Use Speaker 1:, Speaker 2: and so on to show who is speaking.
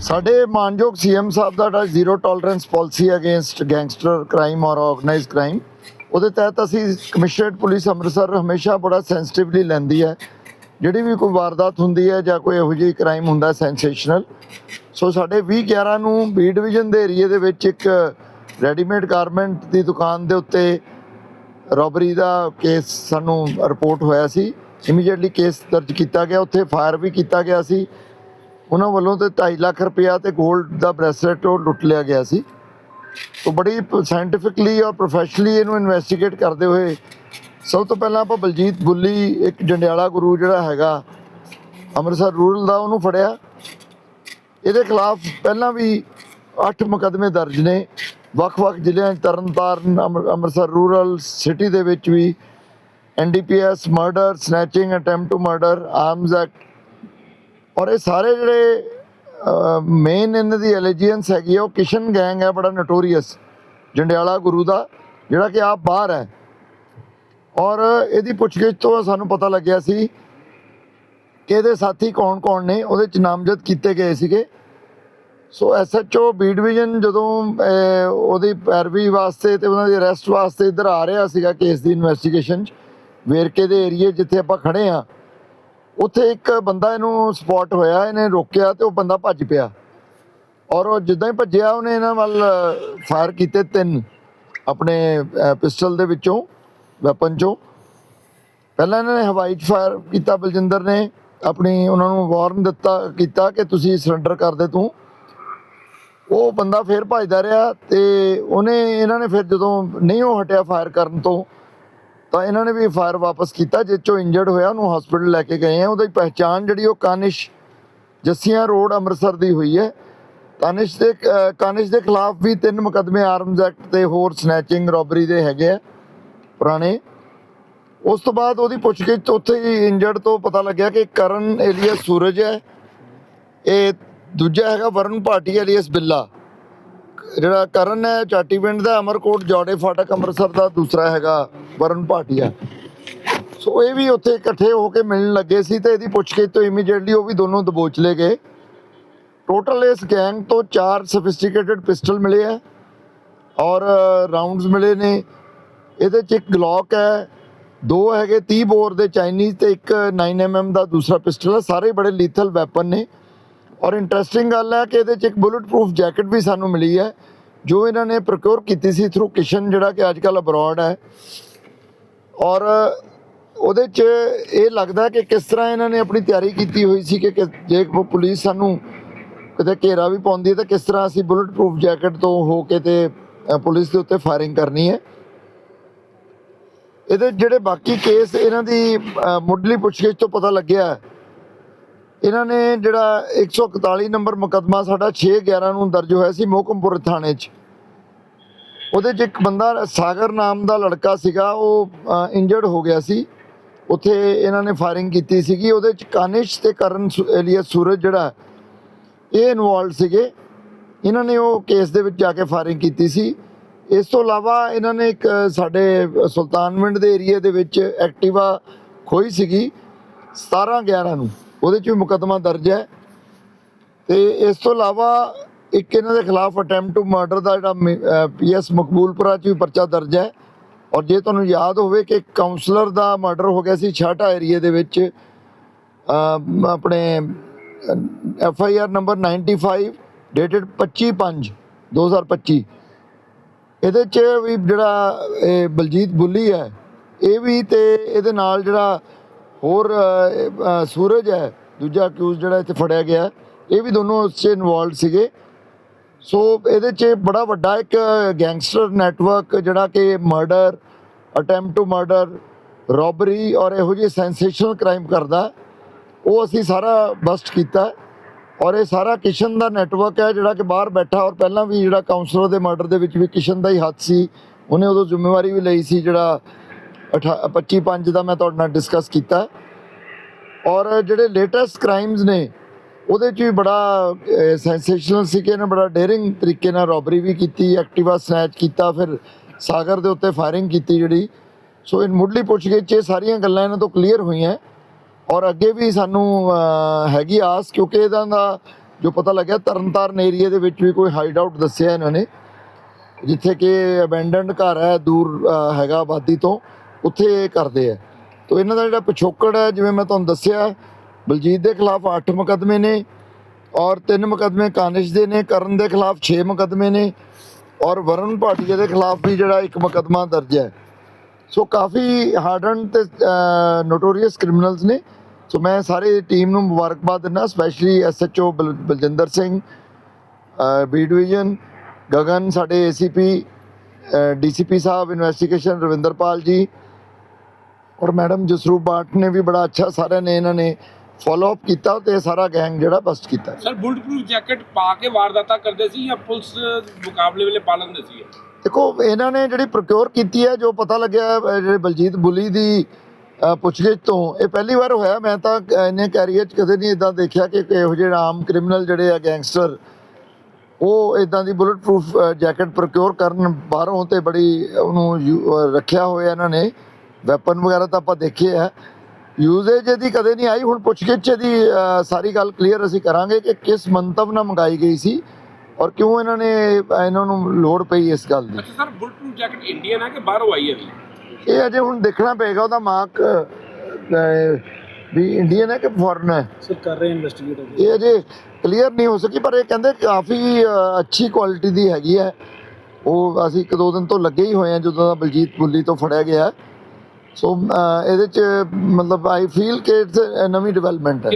Speaker 1: ਸਾਡੇ ਮਾਨਯੋਗ ਸੀਐਮ ਸਾਹਿਬ ਦਾ ਜਿਹੜਾ zero tolerance policy against gangster crime ਔਰ ਆਰਗੇਨਾਈਜ਼ਡ ਕ੍ਰਾਈਮ ਉਹਦੇ ਤਹਿਤ ਅਸੀਂ ਕਮਿਸ਼ਨਰੇਟ ਪੁਲਿਸ ਅੰਮ੍ਰਿਤਸਰ ਹਮੇਸ਼ਾ ਬੜਾ ਸੈਂਸਿਟਿਵਲੀ ਲੈਂਦੀ ਹੈ। ਜਿਹੜੀ ਵੀ ਕੋਈ ਵਾਰਦਾਤ ਹੁੰਦੀ ਹੈ ਜਾਂ ਕੋਈ ਇਹੋ ਜਿਹੀ ਕ੍ਰਾਈਮ ਹੁੰਦਾ ਸੈਂਸੇਸ਼ਨਲ ਸੋ ਸਾਡੇ 20 11 ਨੂੰ ਬੀ ਡਿਵੀਜ਼ਨ ਦੇ ਏਰੀਏ ਦੇ ਵਿੱਚ ਇੱਕ ਰੈਡੀਮੇਡ ਗਾਰਮੈਂਟ ਦੀ ਦੁਕਾਨ ਦੇ ਉੱਤੇ ਰੋਬਰੀ ਦਾ ਕੇਸ ਸਾਨੂੰ ਰਿਪੋਰਟ ਹੋਇਆ ਸੀ। ਇਮੀਡੀਏਟਲੀ ਕੇਸ ਦਰਜ ਕੀਤਾ ਗਿਆ, ਉੱਥੇ ਫਾਇਰ ਵੀ ਕੀਤਾ ਗਿਆ ਸੀ। ਉਹਨਾਂ ਵੱਲੋਂ ਤੇ 2.5 ਲੱਖ ਰੁਪਇਆ ਤੇ 골ਡ ਦਾ ਬ੍ਰੈਸਲੇਟ ਉਹ ਲੁੱਟ ਲਿਆ ਗਿਆ ਸੀ। ਤੋਂ ਬੜੀ ਸਾਇੰਟੀਫਿਕਲੀ ਔਰ ਪ੍ਰੋਫੈਸ਼ਨਲੀ ਇਹਨੂੰ ਇਨਵੈਸਟੀਗੇਟ ਕਰਦੇ ਹੋਏ ਸਭ ਤੋਂ ਪਹਿਲਾਂ ਆਪਾਂ ਬਲਜੀਤ ਬੁੱਲੀ, ਇੱਕ ਜੰਡਿਆਲਾ ਗੁਰੂ ਜਿਹੜਾ ਹੈਗਾ, ਅੰਮ੍ਰਿਤਸਰ ਰੂਰਲ ਦਾ ਉਹਨੂੰ ਫੜਿਆ। ਇਹਦੇ ਖਿਲਾਫ ਪਹਿਲਾਂ ਵੀ 8 ਮੁਕੱਦਮੇ ਦਰਜ ਨੇ। ਵੱਖ-ਵੱਖ ਜ਼ਿਲ੍ਹਿਆਂ 'ਚ ਤਰਨਤਾਰਨ, ਅੰਮ੍ਰਿ- ਅੰਮ੍ਰਿਤਸਰ ਰੂਰਲ ਸਿਟੀ ਦੇ ਵਿੱਚ ਵੀ NDPS murder, snatching, attempt to murder arms act. ਔਰ ਇਹ ਸਾਰੇ ਜਿਹੜੇ ਮੇਨ ਇਹਨਾਂ ਦੀ ਐਲੀਜੀਅੰਸ ਹੈਗੀ ਆ, ਉਹ ਕਿਸ਼ਨ ਗੈਂਗ ਹੈ, ਬੜਾ ਨੋਟੋਰੀਅਸ ਜੰਡਿਆਲਾ ਗੁਰੂ ਦਾ, ਜਿਹੜਾ ਕਿ ਆਪ ਬਾਹਰ ਹੈ। ਔਰ ਇਹਦੀ ਪੁੱਛਗਿੱਛ ਤੋਂ ਸਾਨੂੰ ਪਤਾ ਲੱਗਿਆ ਸੀ ਕਿ ਇਹਦੇ ਸਾਥੀ ਕੌਣ-ਕੌਣ ਨੇ, ਉਹਦੇ ਚ ਨਾਮਜ਼ਦ ਕੀਤੇ ਗਏ ਸੀਗੇ। ਸੋ ਐਸਐਚਓ ਬੀ ਡਿਵੀਜ਼ਨ ਜਦੋਂ ਉਹਦੀ ਪੈਰਵੀ ਵਾਸਤੇ ਤੇ ਉਹਨਾਂ ਦੀ ਅਰੈਸਟ ਵਾਸਤੇ ਇੱਧਰ ਆ ਰਿਹਾ ਸੀਗਾ ਕੇਸ ਦੀ ਇਨਵੈਸਟੀਗੇਸ਼ਨ ਚ, ਵੇਰਕੇ ਦੇ ਏਰੀਏ ਜਿੱਥੇ ਆਪਾਂ ਖੜੇ ਆ ਉੱਥੇ ਇੱਕ ਬੰਦਾ ਇਹਨੂੰ ਸਪੌਟ ਹੋਇਆ, ਇਹਨੇ ਰੋਕਿਆ ਤੇ ਉਹ ਬੰਦਾ ਭੱਜ ਪਿਆ। ਔਰ ਉਹ ਜਿੱਦਾਂ ਹੀ ਭੱਜਿਆ, ਉਹਨੇ ਇਹਨਾਂ ਵੱਲ ਫਾਇਰ ਕੀਤੇ ਤਿੰਨ ਆਪਣੇ ਪਿਸਟਲ ਦੇ ਵਿੱਚੋਂ। ਵੈਪਨ ਚੋਂ। ਪਹਿਲਾਂ ਇਹਨਾਂ ਨੇ ਹਵਾਈ 'ਚ ਫਾਇਰ ਕੀਤਾ, ਬਲਜਿੰਦਰ ਨੇ ਆਪਣੀ ਉਹਨਾਂ ਨੂੰ ਵਾਰਨ ਦਿੱਤਾ, ਕੀਤਾ ਕਿ ਤੁਸੀਂ ਸਰੈਂਡਰ ਕਰ ਦੇ ਤੂੰ। ਉਹ ਬੰਦਾ ਫੇਰ ਭੱਜਦਾ ਰਿਹਾ ਤੇ ਉਹਨੇ, ਇਹਨਾਂ ਨੇ ਫਿਰ ਜਦੋਂ ਨਹੀਂ ਉਹ ਹਟਿਆ ਫਾਇਰ ਕਰਨ ਤੋਂ, ਤਾਂ ਇਹਨਾਂ ਨੇ ਵੀ ਫਾਇਰ ਵਾਪਸ ਕੀਤਾ ਜਿਸ ਚੋਂ ਇੰਜਰਡ ਹੋਇਆ, ਉਹਨੂੰ ਹਸਪੀਟਲ ਲੈ ਕੇ ਗਏ ਆ। ਉਹਦੀ ਪਹਿਚਾਣ ਜਿਹੜੀ ਉਹ ਕਾਨਿਸ਼ ਜੱਸੀਆਂ ਰੋਡ ਅੰਮ੍ਰਿਤਸਰ ਦੀ ਹੋਈ ਹੈ। ਕਾਨਿਸ਼ ਦੇ ਕਾਨਿਸ਼ ਦੇ ਖਿਲਾਫ ਵੀ ਤਿੰਨ ਮੁਕੱਦਮੇ ਆਰਮਜ਼ ਐਕਟ ਤੇ ਹੋਰ ਸਨੈਚਿੰਗ ਰੋਬਰੀ ਦੇ ਹੈਗੇ ਆ। ਪੁਰਾਣੇ। ਉਸ ਤੋਂ ਬਾਅਦ ਉਹਦੀ ਪੁੱਛਗਿੱਛ ਉੱਥੇ ਹੀ ਇੰਜਰਡ ਤੋਂ ਪਤਾ ਲੱਗਿਆ ਕਿ ਕਰਨ ਏਲੀਅਸ ਸੂਰਜ ਹੈ। ਇਹ ਦੂਜਾ ਹੈਗਾ ਵਰਨ ਭਾਟੀ, ਏਲੀਅਸ ਬਿੱਲਾ। ਜਿਹੜਾ ਕਰਨ ਹੈ ਚਾਟੀ ਪਿੰਡ ਦਾ, ਅਮਰਕੋਟ, ਜੋੜੇ, ਫਾਟਕ, ਅੰਮ੍ਰਿਤਸਰ ਦਾ, ਦੂਸਰਾ ਹੈਗਾ ਵਰਨ ਭਾਟੀਆ ਸੋ ਇਹ ਵੀ ਉੱਥੇ ਇਕੱਠੇ ਹੋ ਕੇ ਮਿਲਣ ਲੱਗੇ ਸੀ ਤੇ ਇਹਦੀ ਪੁੱਛਗਿੱਛ ਤੋਂ ਇਮੀਡੀਏਟਲੀ ਉਹ ਵੀ ਦੋਨੋਂ ਦਬੋਚ ਲਏ ਗਏ। ਟੋਟਲ ਇਸ ਗੈਂਗ ਤੋਂ ਚਾਰ ਸਫਿਸਟੀਕੇਟਡ ਪਿਸਟਲ ਮਿਲੇ ਆ ਔਰ ਰਾਉਂਡਸ ਮਿਲੇ ਨੇ। ਇਹਦੇ ਚ ਇੱਕ ਗਲੌਕ ਹੈ, ਦੋ ਹੈਗੇ 30 ਬੋਰ ਦੇ ਚਾਈਨੀਜ਼ ਤੇ ਇੱਕ 9mm ਦਾ ਦੂਸਰਾ ਪਿਸਟਲ ਹੈ, ਸਾਰੇ ਬੜੇ ਲੀਥਲ ਵੈਪਨ ਨੇ। ਔਰ ਇੰਟਰਸਟਿੰਗ ਗੱਲ ਹੈ ਕਿ ਇਹਦੇ ਚ ਇੱਕ ਬੁਲਟ ਪ੍ਰੂਫ ਜੈਕਟ ਵੀ ਸਾਨੂੰ ਮਿਲੀ ਹੈ, ਜੋ ਇਹਨਾਂ ਨੇ ਪ੍ਰੋਕਿਉਰ ਕੀਤੀ ਸੀ ਥਰੂ ਕਿਸ਼ਨ ਜਿਹੜਾ ਕਿ ਅੱਜ ਕੱਲ ਅਬਰੋਡ ਹੈ। ਔਰ ਉਹਦੇ ਚ ਇਹ ਲੱਗਦਾ ਕਿ ਕਿਸ ਤਰ੍ਹਾਂ ਇਹਨਾਂ ਨੇ ਆਪਣੀ ਤਿਆਰੀ ਕੀਤੀ ਹੋਈ ਸੀ ਕਿ ਕਿ ਜੇ ਪੁਲਿਸ ਸਾਨੂੰ ਕਿਤੇ ਘੇਰਾ ਵੀ ਪਾਉਂਦੀ ਹੈ, ਤਾਂ ਕਿਸ ਤਰ੍ਹਾਂ ਅਸੀਂ ਬੁਲਟ ਪ੍ਰੂਫ ਜੈਕਟ ਤੋਂ ਹੋ ਕੇ ਤੇ ਪੁਲਿਸ ਦੇ ਉੱਤੇ ਫਾਇਰਿੰਗ ਕਰਨੀ ਹੈ। ਇਹਦੇ ਜਿਹੜੇ ਬਾਕੀ ਕੇਸ ਇਹਨਾਂ ਦੀ ਮੁੱਢਲੀ ਪੁੱਛਗਿੱਛ ਤੋਂ ਪਤਾ ਲੱਗਿਆ ਇਹਨਾਂ ਨੇ ਜਿਹੜਾ 141 ਨੰਬਰ ਮੁਕੱਦਮਾ ਸਾਡਾ 611 ਨੂੰ ਦਰਜ ਹੋਇਆ ਸੀ ਮੋਹਕਮਪੁਰ ਥਾਣੇ 'ਚ। ਉਹਦੇ 'ਚ ਇੱਕ ਬੰਦਾ ਸਾਗਰ ਨਾਮ ਦਾ ਲੜਕਾ ਸੀਗਾ, ਉਹ ਇੰਜਰਡ ਹੋ ਗਿਆ ਸੀ। ਉੱਥੇ ਇਹਨਾਂ ਨੇ ਫਾਇਰਿੰਗ ਕੀਤੀ ਸੀਗੀ। ਉਹਦੇ 'ਚ ਕਾਨਿਸ਼ ਤੇ ਕਰਨ ਏਲੀਅਸ ਸੂਰਜ ਜਿਹੜਾ ਇਹ ਇਨਵੋਲਡ ਸੀਗੇ। ਇਹਨਾਂ ਨੇ ਉਹ ਕੇਸ ਦੇ ਵਿੱਚ ਜਾ ਕੇ ਫਾਇਰਿੰਗ ਕੀਤੀ ਸੀ। ਇਸ ਤੋਂ ਇਲਾਵਾ ਇਹਨਾਂ ਨੇ ਇੱਕ ਸਾਡੇ ਸੁਲਤਾਨਵਿੰਡ ਦੇ ਏਰੀਆ ਦੇ ਵਿੱਚ ਐਕਟਿਵਾ ਖੋਈ ਸੀਗੀ 17 11 ਨੂੰ। ਉਹਦੇ 'ਚ ਵੀ ਮੁਕੱਦਮਾ ਦਰਜ ਹੈ। ਤੇ ਇਸ ਤੋਂ ਇਲਾਵਾ ਇੱਕ ਇਹਨਾਂ ਦੇ ਖਿਲਾਫ ਅਟੈਂਪਟ ਟੂ ਮਰਡਰ ਦਾ ਜਿਹੜਾ ਪੀਐਸ ਮਕਬੂਲਪੁਰਾ 'ਚ ਵੀ ਪਰਚਾ ਦਰਜ ਹੈ। ਔਰ ਜੇ ਤੁਹਾਨੂੰ ਯਾਦ ਹੋਵੇ ਕਿ ਕਾਉਂਸਲਰ ਦਾ ਮਰਡਰ ਹੋ ਗਿਆ ਸੀ ਛਾਟਾ ਏਰੀਆ ਦੇ ਵਿੱਚ ਆਪਣੇ F I R number 95 dated 25 5 2025 ਇਹਦੇ 'ਚ ਵੀ ਜਿਹੜਾ ਇਹ ਬਲਜੀਤ ਬੁੱਲੀ ਹੈ, ਇਹ ਵੀ ਤੇ ਇਹਦੇ ਨਾਲ ਜਿਹੜਾ ਹੋਰ ਸੂਰਜ ਹੈ, ਦੂਜਾ ਅਕਿਊਜ਼ ਜਿਹੜਾ ਇੱਥੇ ਫੜਿਆ ਗਿਆ, ਇਹ ਵੀ ਦੋਨੋਂ ਉਸ 'ਚ ਇਨਵੋਲਡ ਸੀਗੇ। ਸੋ ਇਹਦੇ 'ਚ ਬੜਾ ਵੱਡਾ ਇੱਕ ਗੈਂਗਸਟਰ ਨੈਟਵਰਕ ਜਿਹੜਾ ਕਿ murder attempt to murder robbery ਔਰ ਇਹੋ ਜਿਹੇ ਸੈਂਸੇਸ਼ਨਲ ਕ੍ਰਾਈਮ ਕਰਦਾ। ਉਹ ਅਸੀਂ ਸਾਰਾ ਬਸਟ ਕੀਤਾ। ਔਰ ਇਹ ਸਾਰਾ ਕਿਸ਼ਨ ਦਾ ਨੈਟਵਰਕ ਹੈ, ਜਿਹੜਾ ਕਿ ਬਾਹਰ ਬੈਠਾ, ਔਰ ਪਹਿਲਾਂ ਵੀ ਜਿਹੜਾ ਕਾਉਂਸਲਰ ਦੇ ਮਰਡਰ ਦੇ ਵਿੱਚ ਵੀ ਕਿਸ਼ਨ ਦਾ ਹੀ ਹੱਥ ਸੀ, ਉਹਨੇ ਉਦੋਂ ਜ਼ਿੰਮੇਵਾਰੀ ਵੀ ਲਈ ਸੀ ਜਿਹੜਾ 25 5 ਦਾ ਮੈਂ ਤੁਹਾਡੇ ਨਾਲ ਡਿਸਕਸ ਕੀਤਾ। ਔਰ ਜਿਹੜੇ ਲੇਟੈਸਟ ਕ੍ਰਾਈਮਸ ਨੇ, ਉਹਦੇ 'ਚ ਵੀ ਬੜਾ ਸੈਂਸੇਸ਼ਨਲ ਸੀ ਕਿ ਇਹਨੇ ਬੜਾ ਡੇਅਰਿੰਗ ਤਰੀਕੇ ਨਾਲ ਰੋਬਰੀ ਵੀ ਕੀਤੀ ਐਕਟਿਵਾ ਸਨੈਚ ਕੀਤਾ, ਫਿਰ ਸਾਗਰ ਦੇ ਉੱਤੇ ਫਾਇਰਿੰਗ ਕੀਤੀ ਜਿਹੜੀ। ਸੋ ਇਹ ਮੁੱਢਲੀ ਪੁੱਛਗਿੱਛ 'ਚ ਇਹ ਸਾਰੀਆਂ ਗੱਲਾਂ ਇਹਨਾਂ ਤੋਂ ਕਲੀਅਰ ਹੋਈਆਂ। ਔਰ ਅੱਗੇ ਵੀ ਸਾਨੂੰ ਹੈਗੀ ਆਸ ਕਿਉਂਕਿ ਇਹਦਾ ਦਾ ਜੋ ਪਤਾ ਲੱਗਿਆ ਤਰਨਤਾਰਨ ਏਰੀਆ ਦੇ ਵਿੱਚ ਵੀ ਕੋਈ ਹਾਈਡ ਆਊਟ ਦੱਸਿਆ ਇਹਨਾਂ ਨੇ, ਜਿੱਥੇ ਕਿ ਅਬੈਂਡਨਡ ਘਰ ਹੈ, ਦੂਰ ਹੈਗਾ ਆਬਾਦੀ ਤੋਂ, ਉੱਥੇ ਇਹ ਕਰਦੇ ਆ। ਤੋ ਇਹਨਾਂ ਦਾ ਜਿਹੜਾ ਪਿਛੋਕੜ ਹੈ, ਜਿਵੇਂ ਮੈਂ ਤੁਹਾਨੂੰ ਦੱਸਿਆ, ਬਲਜੀਤ ਦੇ ਖਿਲਾਫ 8 ਮੁਕੱਦਮੇ ਨੇ ਔਰ 3 ਮੁਕੱਦਮੇ ਕਾਨਿਸ਼ ਦੇ ਨੇ, ਕਰਨ ਦੇ ਖਿਲਾਫ 6 ਮੁਕੱਦਮੇ ਨੇ ਔਰ ਵਰਨ ਭਾਟੀਆ ਦੇ ਖਿਲਾਫ ਵੀ ਜਿਹੜਾ ਇੱਕ ਮੁਕੱਦਮਾ ਦਰਜ ਹੈ। ਸੋ ਕਾਫੀ ਹਾਰਡਨ ਤੇ ਨੋਟੋਰੀਅਸ ਕ੍ਰਿਮੀਨਲਸ ਨੇ। ਸੋ ਮੈਂ ਸਾਰੇ ਟੀਮ ਨੂੰ ਮੁਬਾਰਕਬਾਦ ਦਿੰਦਾ specially SHO Baljinder Singh B division Gagan ਸਾਡੇ ਏਸੀਪੀ ਡੀਸੀਪੀ ਸਾਹਿਬ ਇਨਵੈਸਟੀਗੇਸ਼ਨ ਰਵਿੰਦਰਪਾਲ ਜੀ। ਔਰ ਮੈਡਮ ਜਸਰੂਪ ਬਾਟ ਨੇ ਵੀ ਬੜਾ ਅੱਛਾ ਸਾਰਿਆਂ ਨੇ ਇਹਨਾਂ ਨੇ ਫਾਲੋ ਅਪ ਕੀਤਾ ਤੇ ਸਾਰਾ ਗੈਂਗ ਜਿਹੜਾ ਬਸਟ ਕੀਤਾ।
Speaker 2: ਸਰ ਬੁਲਟ ਪ੍ਰੂਫ ਜੈਕਟ ਪਾ ਕੇ ਵਾਰਦਾਤਾਂ ਕਰਦੇ ਸੀ ਜਾਂ ਪੁਲਿਸ ਮੁਕਾਬਲੇ ਵੇਲੇ ਪਾ ਲੈਂਦੇ ਸੀ
Speaker 1: ਦੇਖੋ ਇਹਨਾਂ ਨੇ ਜਿਹੜੀ ਪ੍ਰੋਕਿਉਰ ਕੀਤੀ ਹੈ ਜੋ ਪਤਾ ਲੱਗਿਆ ਜਿਹੜੇ ਬਲਜੀਤ ਬੁਲੀ ਦੀ ਪੁੱਛਗਿੱਛ ਤੋਂ ਇਹ ਪਹਿਲੀ ਵਾਰ ਹੋਇਆ। ਮੈਂ ਤਾਂ ਅਹ, ਇੰਨੇ ਕੈਰੀਅਰ 'ਚ ਕਦੇ ਨਹੀਂ ਇਦਾਂ ਦੇਖਿਆ ਕਿ ਇਹੋ ਜਿਹੇ ਆਮ ਕ੍ਰਿਮੀਨਲ ਜਿਹੜੇ ਆ ਗੈਂਗਸਟਰ ਉਹ ਇਦਾਂ ਦੀ ਬੁਲਟ ਪ੍ਰੂਫ ਜੈਕਟ ਪ੍ਰੋਕਿਉਰ ਕਰਨ ਬਾਹਰੋਂ ਤੇ ਬੜੀ ਉਹਨੂੰ ਯੂ- ਰੱਖਿਆ ਹੋਇਆ ਇਹਨਾਂ ਨੇ। ਵੈਪਨ ਵਗੈਰਾ ਤਾਂ ਆਪਾਂ ਦੇਖੇ ਆ। ਯੂਜ਼ੇਜ ਇਹਦੀ ਕਦੇ ਨਹੀਂ ਆਈ। ਹੁਣ ਪੁੱਛਗਿੱਛ ਦੀ ਸਾਰੀ ਗੱਲ ਕਲੀਅਰ ਅਸੀਂ ਕਰਾਂਗੇ ਕਿ ਕਿਸ ਮੰਤਵ ਨਾਲ ਮੰਗਾਈ ਗਈ ਸੀ। ਔਰ ਕਿਉਂ ਇਹਨਾਂ ਨੇ ਇਹਨਾਂ ਨੂੰ ਲੋੜ ਪਈ ਇਸ ਗੱਲ ਦੀ?
Speaker 2: ਅੱਛਾ sir bullet proof jacket Indian ਹੈ ਕਿ ਬਾਹਰੋਂ ਆਈ ਹੈ ਵੀ
Speaker 1: ਇਹ ਅਜੇ ਹੁਣ ਦੇਖਣਾ ਪਏਗਾ ਉਹਦਾ ਮਾਰਕ ਵੀ ਇੰਡੀਅਨ ਹੈ ਕਿ ਫੋਰਨ ਹੈ?
Speaker 3: ਸਰ ਕਰ ਰਹੇ ਇਨਵੈਸਟੀਗੇਟ
Speaker 1: ਇਹ ਅਜੇ ਕਲੀਅਰ ਨਹੀਂ ਹੋ ਸਕੀ ਪਰ ਇਹ ਕਹਿੰਦੇ ਕਾਫੀ ਅੱਛੀ ਕੁਆਲਿਟੀ ਦੀ ਹੈਗੀ ਹੈ। ਉਹ ਅਸੀਂ ਇੱਕ ਦੋ ਦਿਨ ਤੋਂ ਲੱਗੇ ਹੀ ਹੋਏ ਆ ਜਦੋਂ ਦਾ ਬਲਜੀਤ ਬੁੱਲੀ ਤੋਂ ਫੜਿਆ ਗਿਆ। ਸੋ ਇਹਦੇ ਚ ਮਤਲਬ ਆਈ ਫੀਲ ਕਿ a ਨਵੀਂ ਡਿਵੈਲਪਮੈਂਟ ਹੈ।